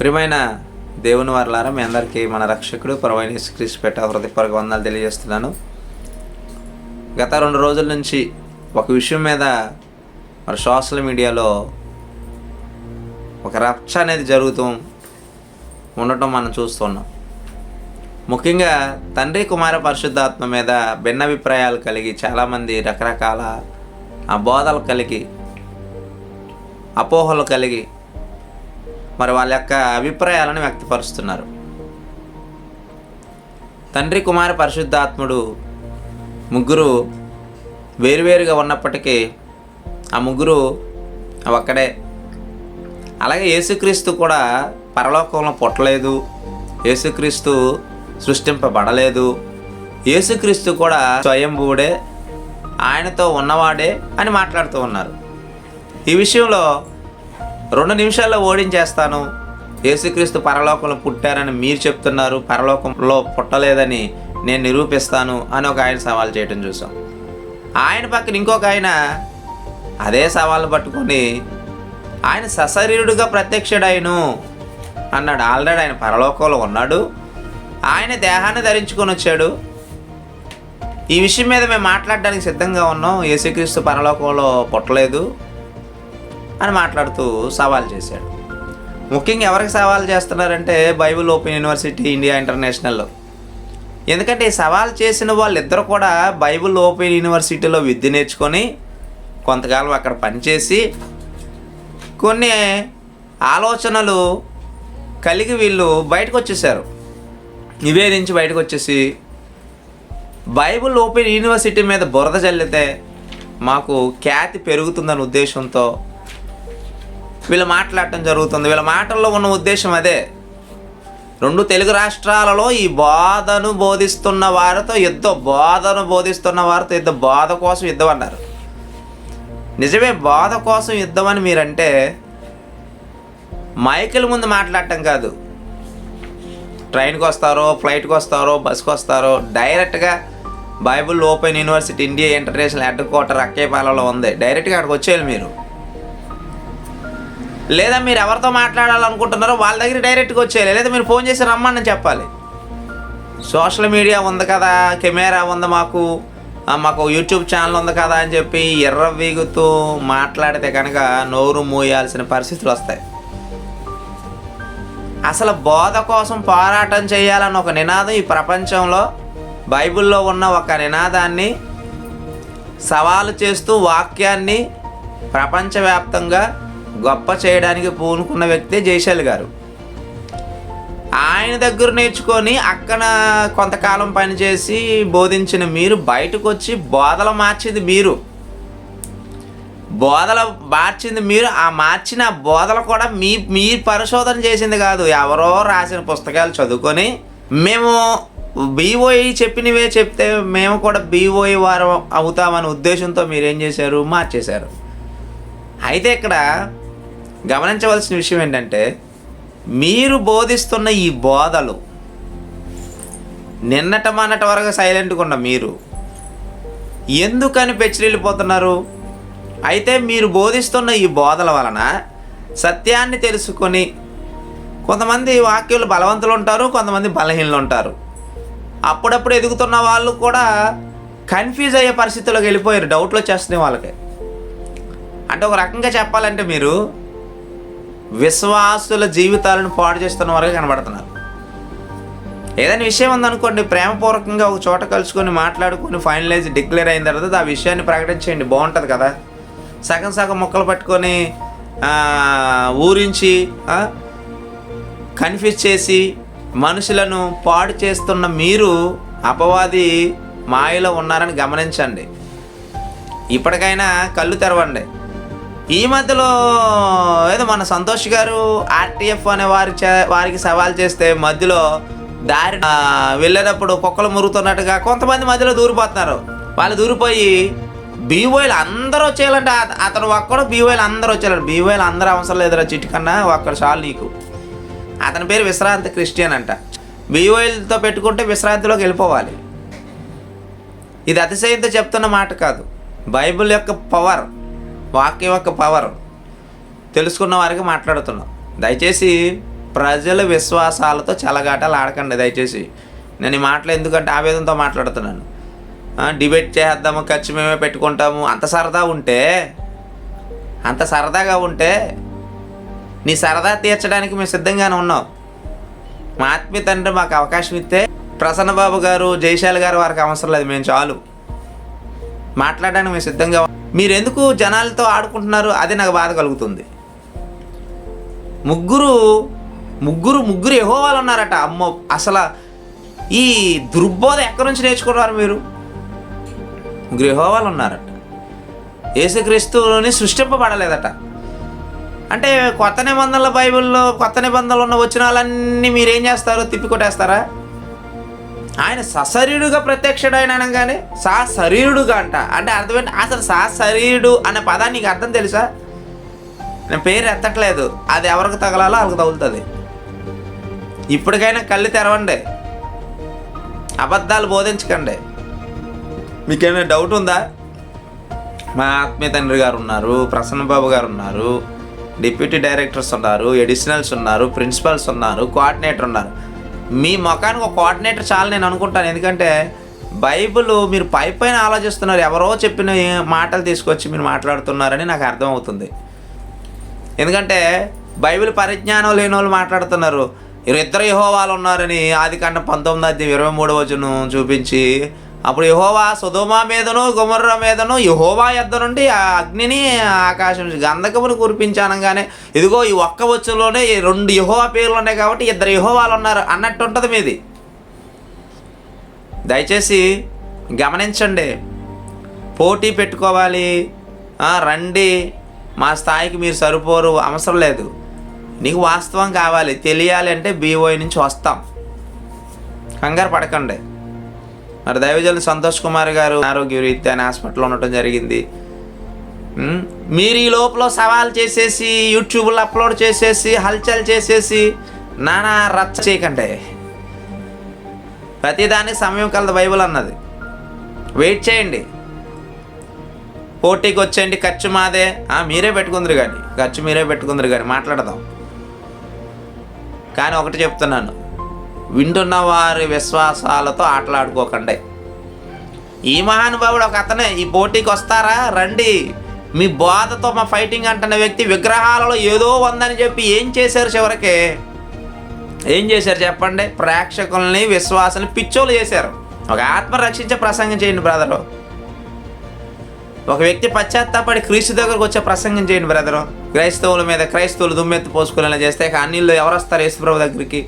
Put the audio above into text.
ప్రియమైన దేవుని వారలారా మీ అందరికీ మన రక్షకుడు పరమైన క్రీస్ పెట్ట హృదయపూర్వక వందనాలు తెలియజేస్తున్నాను. గత రెండు రోజుల నుంచి ఒక విషయం మీద మరి సోషల్ మీడియాలో ఒక రచ్చ అనేది జరుగుతూ ఉండటం మనం చూస్తున్నాం. ముఖ్యంగా తండ్రి కుమార పరిశుద్ధాత్మ మీద భిన్నాభిప్రాయాలు కలిగి చాలామంది రకరకాల ఆ బోధలు కలిగి అపోహలు కలిగి మరి వాళ్ళ యొక్క అభిప్రాయాలను వ్యక్తపరుస్తున్నారు. తండ్రి కుమార పరిశుద్ధాత్ముడు ముగ్గురు వేరువేరుగా ఉన్నప్పటికీ ఆ ముగ్గురు ఒక్కడే. అలాగే యేసుక్రీస్తు కూడా పరలోకంలో పుట్టలేదు. యేసుక్రీస్తు సృష్టింపబడలేదు. యేసుక్రీస్తు కూడా స్వయంభువుడే ఆయనతో ఉన్నవాడే అని మాట్లాడుతూ ఉన్నారు. ఈ విషయంలో రెండు నిమిషాల్లో ఓడించేస్తాను. యేసుక్రీస్తు పరలోకంలో పుట్టారని మీరు చెప్తున్నారు. పరలోకంలో పుట్టలేదని నేను నిరూపిస్తాను అని ఒక ఆయన సవాల్ చేయటం చూసాం. ఆయన పక్కన ఇంకొక ఆయన అదే సవాలు పట్టుకొని ఆయన సశరీరుడుగా ప్రత్యక్షుడైను అన్నాడు. ఆల్రెడీ ఆయన పరలోకంలో ఉన్నాడు. ఆయన దేహాన్ని ధరించుకొని వచ్చాడు. ఈ విషయం మీద మేము మాట్లాడడానికి సిద్ధంగా ఉన్నాం. యేసుక్రీస్తు పరలోకంలో పుట్టలేదు. అని మాట్లాడుతూ సవాల్ చేశాడు. ముఖ్యంగా ఎవరికి సవాల్ చేస్తున్నారంటే బైబిల్ ఓపెన్ యూనివర్సిటీ ఇండియా ఇంటర్నేషనల్లో. ఎందుకంటే సవాల్ చేసిన వాళ్ళిద్దరు కూడా బైబిల్ ఓపెన్ యూనివర్సిటీలో విద్య నేర్చుకొని కొంతకాలం అక్కడ పనిచేసి కొన్ని ఆలోచనలు కలిగి వీళ్ళు బయటకు వచ్చేసారు నివేదించి బయటకు వచ్చేసి బైబిల్ ఓపెన్ యూనివర్సిటీ మీద బురద చల్లితే మాకు ఖ్యాతి పెరుగుతుందనే ఉద్దేశంతో వీళ్ళు మాట్లాడటం జరుగుతుంది. వీళ్ళ మాటల్లో ఉన్న ఉద్దేశం అదే. రెండు తెలుగు రాష్ట్రాలలో ఈ బోధను బోధిస్తున్న వారితో యుద్ధం బోధను బోధిస్తున్న వారితో యుద్ధం బోధ కోసం యుద్ధం అన్నారు. నిజమే బోధ కోసం యుద్ధం అని మీరంటే మైకుల ముందు మాట్లాడటం కాదు. ట్రైన్కి వస్తారో ఫ్లైట్కి వస్తారో బస్కి వస్తారో డైరెక్ట్గా Bible open university India international head quarter అక్కేపాలలో ఉంది. డైరెక్ట్గా అక్కడికి వచ్చేయాలి మీరు. లేదా మీరు ఎవరితో మాట్లాడాలనుకుంటున్నారో వాళ్ళ దగ్గర డైరెక్ట్గా వచ్చేయాలి. లేదా మీరు ఫోన్ చేసి రమ్మని చెప్పాలి. సోషల్ మీడియా ఉంది కదా కెమెరా ఉంది మాకు మాకు యూట్యూబ్ ఛానల్ ఉంది కదా అని చెప్పి ఎర్ర వీగుతూ మాట్లాడితే కనుక నోరు మూయాల్సిన పరిస్థితులు వస్తాయి. అసలు బోధ కోసం పోరాటం చేయాలన్న ఒక నినాదం ఈ ప్రపంచంలో బైబిల్లో ఉన్న ఒక నినాదాన్ని సవాలు చేస్తూ వాక్యాన్ని ప్రపంచవ్యాప్తంగా గొప్ప చేయడానికి పూనుకున్న వ్యక్తే జైశాల్ గారు. ఆయన దగ్గర నేర్చుకొని అక్కడ కొంతకాలం పనిచేసి బోధించిన మీరు బయటకు వచ్చి బోధలు మార్చింది మీరు. బోధలు మార్చింది మీరు ఆ మార్చిన బోధలు కూడా మీ మీ పరిశోధన చేసింది కాదు. ఎవరో రాసిన పుస్తకాలు చదువుకొని మేము బీఓఈ చెప్పినవే చెప్తే మేము కూడా బీఓఈ వారు అవుతామనే ఉద్దేశంతో మీరేం చేశారు? మార్చేశారు. అయితే ఇక్కడ గమనించవలసిన విషయం ఏంటంటే మీరు బోధిస్తున్న ఈ బోధలు నిన్నట మొన్నటి వరకు సైలెంట్గా ఉన్న మీరు ఎందుకని పెచ్చిరెళ్ళిపోతున్నారు అయితే మీరు బోధిస్తున్న ఈ బోధల వలన సత్యాన్ని తెలుసుకొని కొంతమంది వాక్యులు బలవంతులు ఉంటారు కొంతమంది బలహీనలు ఉంటారు. అప్పుడప్పుడు ఎదుగుతున్న వాళ్ళు కూడా కన్ఫ్యూజ్ అయ్యే పరిస్థితుల్లోకి వెళ్ళిపోయారు డౌట్లు వచ్చేస్తున్నాయి వాళ్ళకి. అంటే ఒక రకంగా చెప్పాలంటే మీరు విశ్వాసుల జీవితాలను పాడు చేస్తున్న వారుగా కనబడుతున్నారు. ఏదైనా విషయం ఉందనుకోండి ప్రేమపూర్వకంగా ఒక చోట కలుసుకొని మాట్లాడుకొని ఫైనలైజ్ డిక్లేర్ అయిన తర్వాత ఆ విషయాన్ని ప్రకటించేయండి. బాగుంటుంది కదా? సగం సగం మొక్కలు పట్టుకొని ఊరించి కన్ఫ్యూజ్ చేసి మనుషులను పాడు చేస్తున్న మీరు అపవాది మాయలో ఉన్నారని గమనించండి. ఇప్పటికైనా కళ్ళు తెరవండి. ఈ మధ్యలో ఏదో మన సంతోష్ గారు ఆర్టీఎఫ్ అనే వారి వారికి సవాల్ చేస్తే మధ్యలో దారి వెళ్ళేటప్పుడు కుక్కలు మురుగుతున్నట్టుగా కొంతమంది మధ్యలో దూరిపోతున్నారు. వాళ్ళు దూరిపోయి బీవోయిలు అందరూ వచ్చేయాలంటే అతను ఒక్కడు బీవోయిలు అందరూ వచ్చేయాలి బీవోయిలు అందరూ అవసరం లేదురా చిటికన్నా ఒక్కడు చాలు నీకు. అతని పేరు విశ్రాంతి క్రిస్టియన్ అంట. బీఓఎల్తో పెట్టుకుంటే విశ్రాంతిలోకి వెళ్ళిపోవాలి. ఇది అతిశయంతో చెప్తున్న మాట కాదు. బైబిల్ యొక్క పవర్ వాక్యం యొక్క పవర్ తెలుసుకున్న వారికి మాట్లాడుతున్నాం. దయచేసి ప్రజల విశ్వాసాలతో చలగాటలు ఆడకండి దయచేసి. నేను ఈ మాటలు ఎందుకంటే ఆవేదంతో మాట్లాడుతున్నాను. డిబేట్ చేద్దాము ఖర్చు మేమే పెట్టుకుంటాము అంత సరదా ఉంటే అంత సరదాగా ఉంటే నీ సరదా తీర్చడానికి మేము సిద్ధంగానే ఉన్నాం. మా ఆత్మీయ తండ్రి మాకు అవకాశం ఇస్తే ప్రసన్నబాబు గారు జయశాల్ గారు వారికి అవసరం లేదు మేము చాలు. మాట్లాడడానికి మేము సిద్ధంగా మీరెందుకు జనాలతో ఆడుకుంటున్నారు? అది నాకు బాధ కలుగుతుంది. ముగ్గురు ముగ్గురు ముగ్గురు ఎహోవాలు ఉన్నారట. అమ్మో అసలు ఈ దుర్బోధ ఎక్కడి నుంచి నేర్చుకున్నారు మీరు? ముగ్గురు ఎహోవాలు ఉన్నారట. యేసుక్రీస్తుని సృష్టింపబడలేదట. అంటే కొత్త నిబంధనల బైబిల్లో కొత్త నిబంధనలు ఉన్న వచ్చినాలన్నీ మీరేం చేస్తారు? తిప్పికొట్టేస్తారా ఆయన సశరీరుడుగా ప్రత్యక్షుడైన అనగానే సశరీరుడుగా శరీరుడుగా అంట. అంటే అర్థమైంది? అసలు సశరీరుడు శరీరుడు అనే పదాన్ని నీకు అర్థం తెలుసా? నేను పేరు ఎత్తట్లేదు. అది ఎవరికి తగలాలో వాళ్ళకి తగులుతుంది. ఇప్పటికైనా కళ్ళు తెరవండి. అబద్ధాలు బోధించకండి. మీకేమైనా డౌట్ ఉందా? మా ఆత్మీయ తండ్రి గారు ఉన్నారు ప్రసన్న బాబు గారు ఉన్నారు డిప్యూటీ డైరెక్టర్స్ ఉన్నారు ఎడిషనల్స్ ఉన్నారు ప్రిన్సిపల్స్ ఉన్నారు కోఆర్డినేటర్ ఉన్నారు. మీ ముఖానికి ఒక కోఆర్డినేటర్ చాలు నేను అనుకుంటాను. ఎందుకంటే బైబిల్ మీరు పై పైన ఆలోచిస్తున్నారు. ఎవరో చెప్పిన మాటలు తీసుకొచ్చి మీరు మాట్లాడుతున్నారని నాకు అర్థమవుతుంది. ఎందుకంటే బైబిల్ పరిజ్ఞానం లేని వాళ్ళు మాట్లాడుతున్నారు ఇద్దరు యహోవాలు ఉన్నారని ఆది కంటే పంతొమ్మిది ఇరవై మూడవ వచనం చూపించి అప్పుడు యహోవా సుధోమా మీదను గుమర్ర మీదను యహోవా ఎద్ద నుండి ఆ అగ్నిని ఆకాశం నుంచి గంధకమును కురిపించానగానే ఇదిగో ఈ ఒక్క వచ్చులోనే ఈ రెండు యహోవా పేర్లు ఉన్నాయి కాబట్టి ఇద్దరు యహోవాలు ఉన్నారు అన్నట్టు ఉంటుంది మీది. దయచేసి గమనించండి. పోటీ పెట్టుకోవాలి. రండి. మా స్థాయికి మీరు సరిపోరు అవసరం లేదు. నీకు వాస్తవం కావాలి. తెలియాలి అంటే బీఓఐ నుంచి వస్తాం. కంగారు పడకండి. మరి దైవజనులు సంతోష్ కుమార్ గారు ఆరోగ్య రీత్యా అని హాస్పిటల్లో ఉండటం జరిగింది. మీరు ఈ లోపల సవాల్ చేసేసి యూట్యూబ్లో అప్లోడ్ చేసేసి హల్చల్ చేసేసి నానా రచ్చ చేయకండి. ప్రతిదానికి సమయం కలదు బైబిల్ అన్నది. వెయిట్ చేయండి. పోటీకి వచ్చేయండి ఖర్చు మాదే. మీరే పెట్టుకుందరు కానీ ఖర్చు మీరే పెట్టుకుందరు కానీ మాట్లాడదాం. కానీ ఒకటి చెప్తున్నాను. వింటున్న వారి విశ్వాసాలతో ఆటలాడుకోకండి. ఈ మహానుభావుడు ఒక అతనే ఈ పోటీకి వస్తారా? రండి. మీ బోధతో మా ఫైటింగ్ అంటున్న వ్యక్తి విగ్రహాలలో ఏదో ఉందని చెప్పి ఏం చేశారు చివరికి? ఏం చేశారు చెప్పండి? ప్రేక్షకుల్ని విశ్వాసాన్ని పిచ్చోలు చేశారు. ఒక ఆత్మ రక్షించే ప్రసంగం చేయండి బ్రదరు. ఒక వ్యక్తి పశ్చాత్తాపడి క్రీస్తు దగ్గరకు వచ్చే ప్రసంగం చేయండి బ్రదరు. క్రైస్తవుల మీద క్రైస్తవులు దుమ్మెత్తి పోసుకునేలా చేస్తే కానీ ఎవరు వస్తారు? యేసుప్రభు దగ్గరికి.